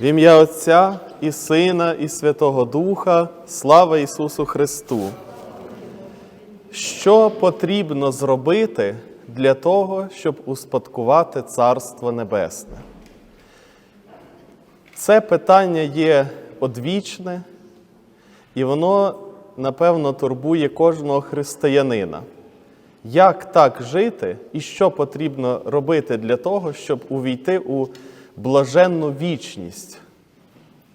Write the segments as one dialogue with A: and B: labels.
A: В ім'я Отця і Сина, і Святого Духа, слава Ісусу Христу. Що потрібно зробити для того, щоб успадкувати Царство Небесне? Це питання є одвічне, і воно, напевно, турбує кожного християнина. Як так жити і що потрібно робити для того, щоб увійти у блаженну вічність,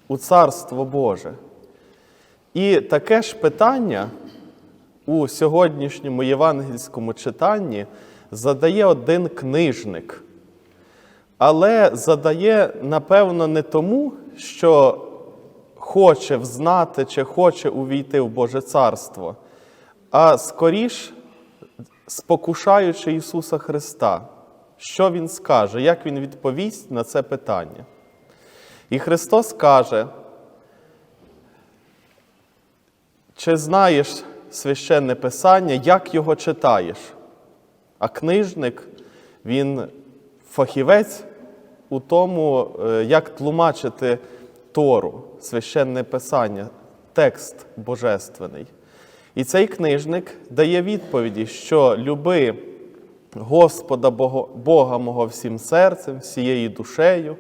A: у Царство Боже? І таке ж питання у сьогоднішньому євангельському читанні задає один книжник. Але задає, напевно, не тому, що хоче взнати чи хоче увійти в Боже Царство, а скоріш спокушаючи Ісуса Христа, що Він скаже, як Він відповість на це питання. І Христос каже, чи знаєш священне Писання, як його читаєш? А книжник, він фахівець у тому, е, як тлумачити Тору, священне Писання, текст божественний. І цей книжник дає відповіді, що люби Господа Бога, мого всім серцем, всією душею,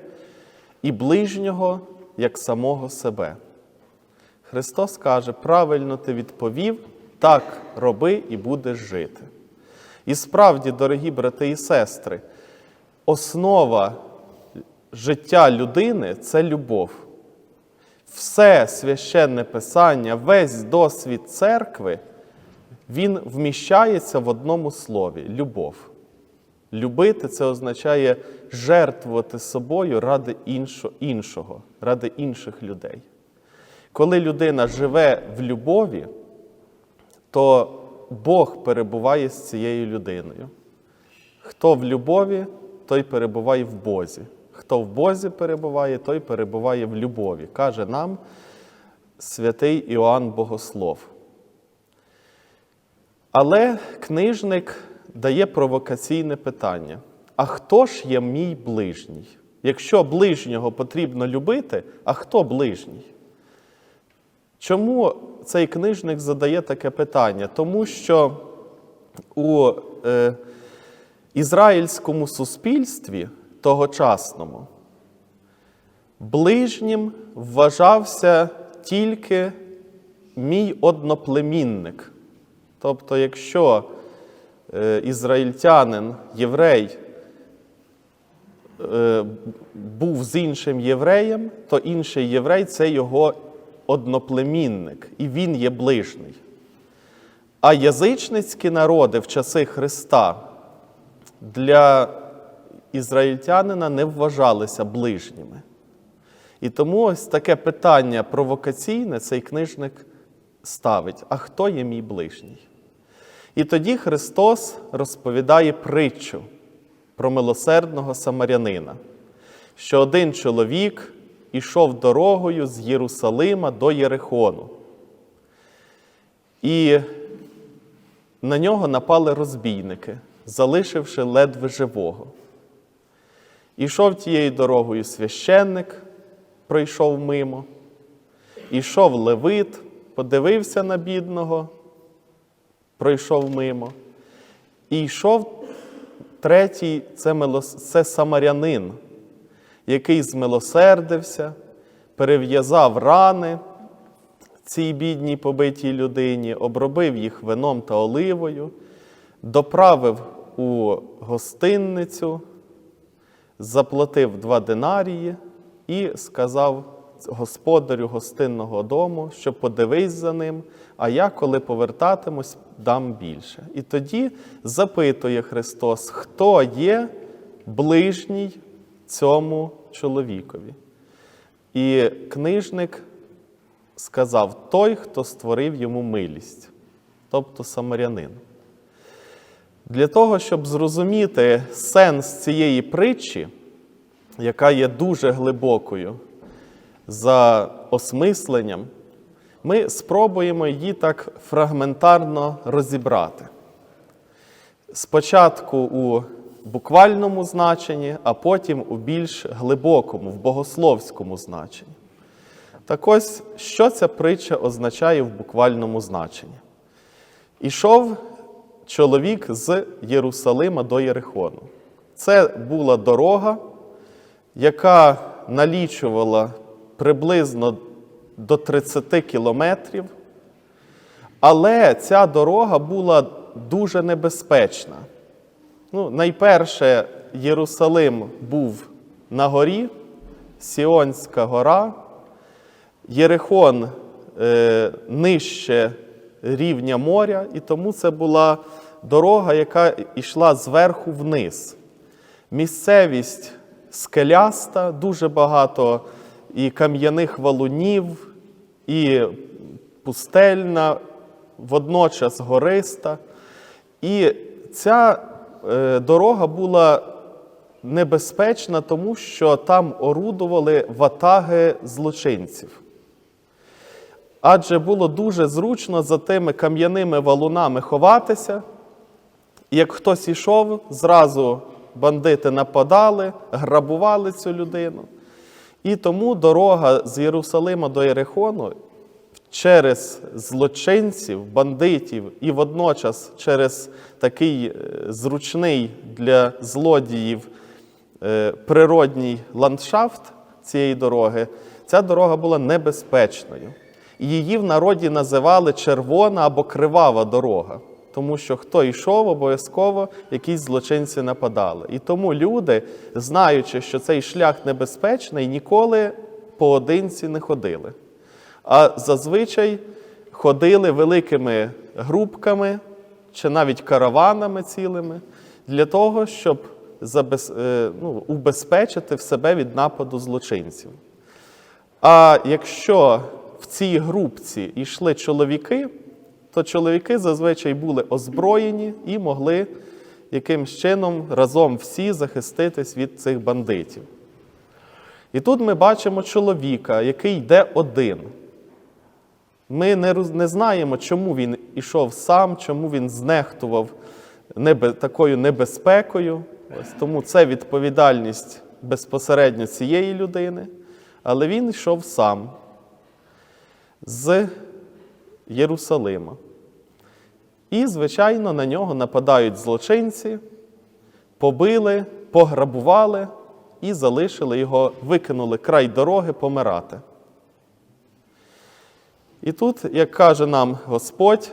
A: і ближнього як самого себе. Христос каже, правильно ти відповів, так роби і будеш жити. І справді, дорогі брати і сестри, основа життя людини це любов. Все священне писання, весь досвід церкви, він вміщається в одному слові любов. Любити це означає жертвувати собою ради іншого, ради інших людей. Коли людина живе в любові, то Бог перебуває з цією людиною. Хто в любові, той перебуває в Бозі. Хто в Бозі перебуває, той перебуває в любові, каже нам святий Іоанн Богослов. Але книжник дає провокаційне питання: а хто ж є мій ближній? Якщо ближнього потрібно любити, а хто ближній? Чому цей книжник задає таке питання? Тому що у е, ізраїльському суспільстві тогочасному ближнім вважався тільки мій одноплемінник. Тобто, якщо е, ізраїльтянин, єврей, е, був з іншим євреєм, то інший єврей це його одноплемінник, і він є ближний. А язичницькі народи в часи Христа для ізраїльтянина не вважалися ближніми. І тому ось таке питання провокаційне цей книжник ставить: а хто є мій ближній? І тоді Христос розповідає притчу про милосердного самарянина, що один чоловік ішов дорогою з Єрусалима до Єрихону. І на нього напали розбійники, залишивши ледве живого. Ішов тією дорогою священник, пройшов мимо, ішов левит, подивився на бідного, пройшов мимо. І йшов третій це, милос... це самарянин, який змилосердився, перев'язав рани цій бідній побитій людині, обробив їх вином та оливою, доправив у гостинницю заплатив два динарії і сказав господарю гостинного дому, що подивись за ним, а я, коли повертатимусь, дам більше. І тоді запитує Христос, хто є ближній цьому чоловікові. І книжник сказав: той, хто створив йому милість, тобто самарянин. Для того, щоб зрозуміти сенс цієї притчі, яка є дуже глибокою, за осмисленням, ми спробуємо її так фрагментарно розібрати. Спочатку у буквальному значенні, а потім у більш глибокому, в богословському значенні. Так ось, що ця притча означає в буквальному значенні? Ішов чоловік з Єрусалима до Єрихону. Це була дорога, яка налічувала приблизно до 30 кілометрів, але ця дорога була дуже небезпечна. Ну, найперше, Єрусалим був на горі, Сіонська гора, Єрихон е, нижче рівня моря, і тому це була дорога, яка йшла зверху вниз. Місцевість скеляста, дуже багато і кам'яних валунів, і пустельна, водночас гориста. І ця е, дорога була небезпечна, тому що там орудували ватаги злочинців. Адже було дуже зручно за тими кам'яними валунами ховатися. Як хтось ішов, зразу бандити нападали, грабували цю людину. І тому дорога з Єрусалима до Єрихону через злочинців, бандитів і водночас через такий е, зручний для злодіїв е, природній ландшафт цієї дороги, ця дорога була небезпечною. Її в народі називали червона або кривава дорога, тому що хто йшов, обов'язково якісь злочинці нападали. І тому люди, знаючи, що цей шлях небезпечний, ніколи поодинці не ходили. А зазвичай ходили великими групками чи навіть караванами цілими для того, щоб забез... е, ну, убезпечити в себе від нападу злочинців. А якщо в цій групці йшли чоловіки, то чоловіки зазвичай були озброєні і могли якимсь чином разом всі захиститись від цих бандитів. І тут ми бачимо чоловіка, який йде один. Ми не, не знаємо, чому він ішов сам, чому він знехтував небе, такою небезпекою. Ось тому це відповідальність безпосередньо цієї людини. Але він йшов сам з Єрусалима. І, звичайно, на нього нападають злочинці, побили, пограбували і залишили його, викинули край дороги помирати. І тут, як каже нам Господь,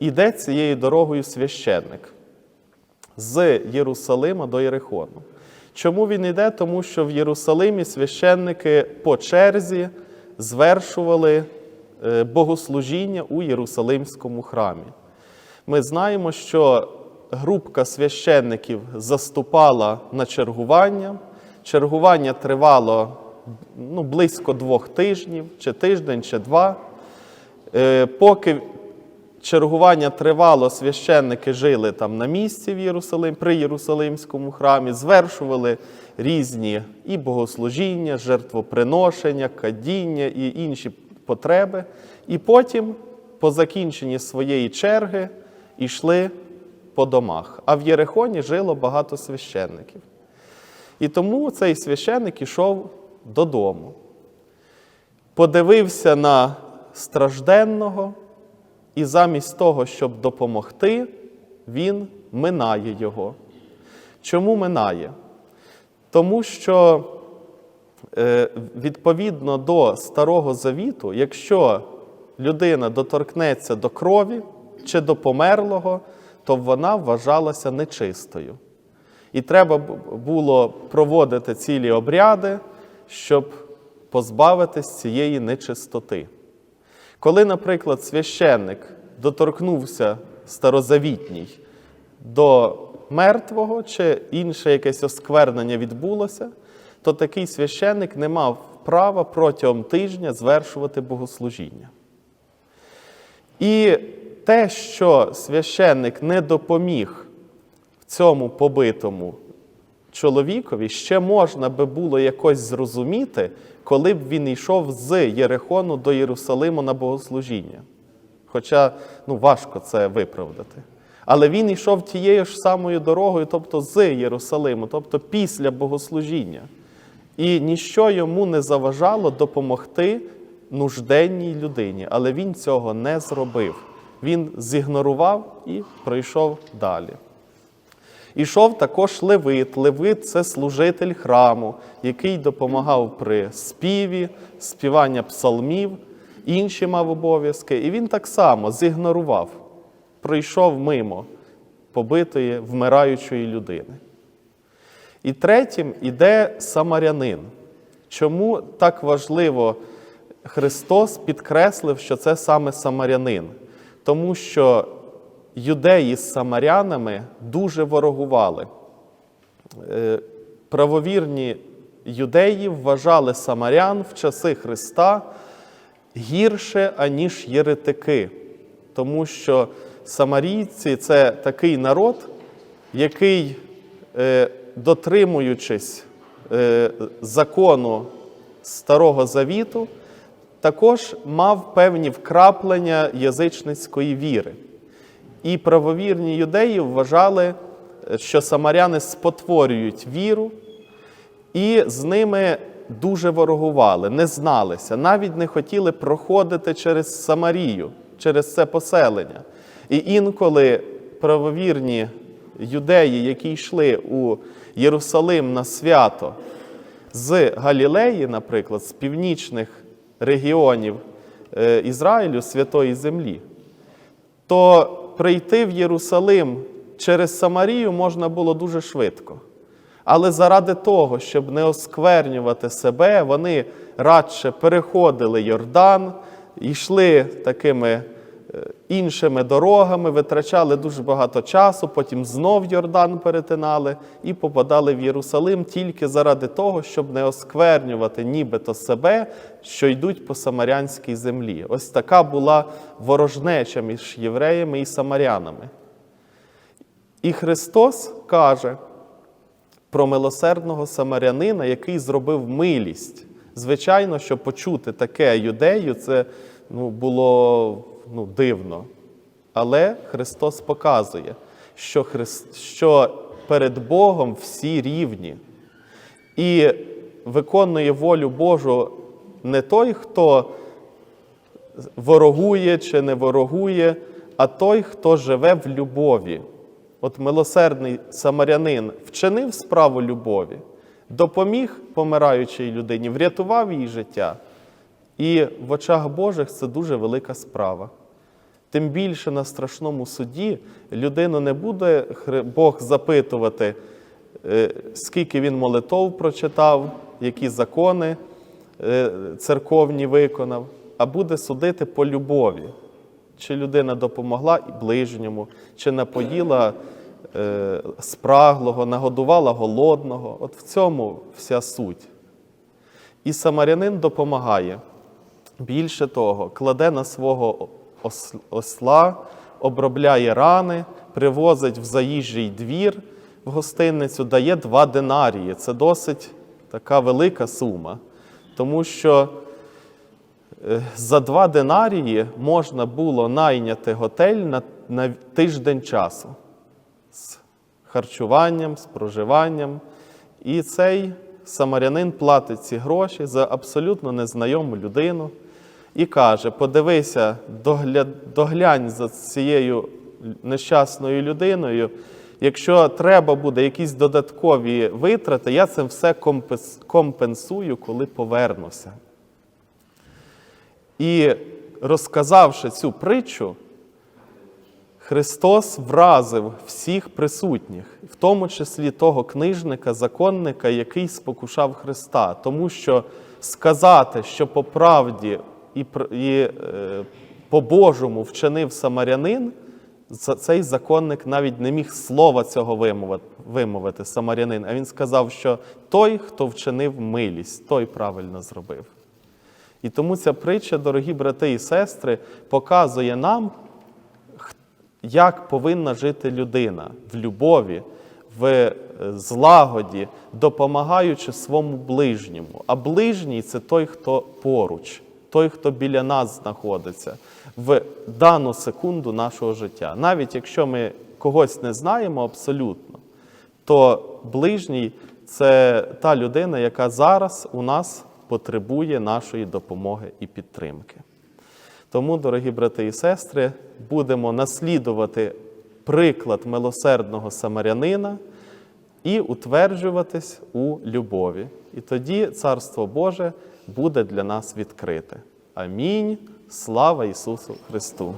A: іде цією дорогою священник з Єрусалима до Єрихону. Чому він йде? Тому що в Єрусалимі священники по черзі звершували богослужіння у Єрусалимському храмі. Ми знаємо, що групка священників заступала на чергування. Чергування тривало ну, близько двох тижнів, чи тиждень, чи два. Е, Поки чергування тривало, священники жили там на місці в Єрусалим, при Єрусалимському храмі, звершували різні і богослужіння, жертвоприношення, кадіння і інші потреби. І потім, по закінченні своєї черги, йшли по домах. А в Єрихоні жило багато священників. І тому цей священник ішов додому, подивився на стражденного, і замість того, щоб допомогти, він минає його. Чому минає? Тому що відповідно до Старого Завіту, якщо людина доторкнеться до крові чи до померлого, то вона вважалася нечистою. І треба було проводити цілі обряди, щоб позбавитись цієї нечистоти. Коли, наприклад, священник доторкнувся старозавітній до мертвого чи інше якесь осквернення відбулося, то такий священник не мав права протягом тижня звершувати богослужіння. І те, що священник не допоміг в цьому побитому чоловікові ще можна би було якось зрозуміти, коли б він йшов з Єрихону до Єрусалиму на богослужіння. Хоча ну, важко це виправдати. Але він йшов тією ж самою дорогою, тобто з Єрусалиму, тобто після богослужіння. І ніщо йому не заважало допомогти нужденній людині, але він цього не зробив. Він зігнорував і пройшов далі. Ішов також Левит. Левит це служитель храму, який допомагав при співі, співання псалмів, інші мав обов'язки. І він так само зігнорував, пройшов мимо побитої, вмираючої людини. І третім іде самарянин. Чому так важливо Христос підкреслив, що це саме самарянин? Тому що юдеї з самарянами дуже ворогували. Е, Правовірні юдеї вважали самарян в часи Христа гірше, аніж єретики, тому що самарійці це такий народ, який, е, дотримуючись е, закону Старого Завіту, також мав певні вкраплення язичницької віри. І правовірні юдеї вважали, що самаряни спотворюють віру, і з ними дуже ворогували, не зналися, навіть не хотіли проходити через Самарію, через це поселення. І інколи правовірні юдеї, які йшли у Єрусалим на свято з Галілеї, наприклад, з північних регіонів е, Ізраїлю, святої землі, то прийти в Єрусалим через Самарію можна було дуже швидко. Але заради того, щоб не осквернювати себе, вони радше переходили Йордан, йшли такими іншими дорогами, витрачали дуже багато часу, потім знов Йордан перетинали і попадали в Єрусалим тільки заради того, щоб не осквернювати нібито себе, що йдуть по самарянській землі. Ось така була ворожнеча між євреями і самарянами. І Христос каже про милосердного самарянина, який зробив милість. Звичайно, що почути таке юдею, це ну, було ну, дивно. Але Христос показує, що, Христ, що перед Богом всі рівні. І виконує волю Божу не той, хто ворогує чи не ворогує, а той, хто живе в любові. От милосердний самарянин вчинив справу любові, допоміг помираючій людині, врятував її життя. І в очах Божих це дуже велика справа. Тим більше на страшному суді людину не буде Бог запитувати, е, скільки він молитов прочитав, які закони е, церковні виконав, а буде судити по любові. Чи людина допомогла ближньому, чи напоїла е, спраглого, нагодувала голодного. От в цьому вся суть. І самарянин допомагає. Більше того, кладе на свого осла, обробляє рани, привозить в заїжджий двір в гостиницю, дає два динарії. Це досить така велика сума, тому що е, за два динарії можна було найняти готель на, на тиждень часу з харчуванням, з проживанням. І цей самарянин платить ці гроші за абсолютно незнайому людину і каже: подивися, доглянь за цією нещасною людиною. Якщо треба буде якісь додаткові витрати, я це все компенсую, коли повернуся. І розказавши цю притчу, Христос вразив всіх присутніх, в тому числі того книжника, законника, який спокушав Христа, тому що сказати, що по правді і і е, по-божому вчинив самарянин, цей законник навіть не міг слова цього вимовити, вимовити самарянин, а він сказав, що той, хто вчинив милість, той правильно зробив. І тому ця притча, дорогі брати і сестри, показує нам, як повинна жити людина в любові, в е, злагоді, допомагаючи своєму ближньому. А ближній це той, хто поруч, той, хто біля нас знаходиться в дану секунду нашого життя. Навіть якщо ми когось не знаємо абсолютно, то ближній це та людина, яка зараз у нас потребує нашої допомоги і підтримки. Тому, дорогі брати і сестри, будемо наслідувати приклад милосердного самарянина і утверджуватись у любові. І тоді Царство Боже буде для нас відкрите. Амінь. Слава Ісусу Христу!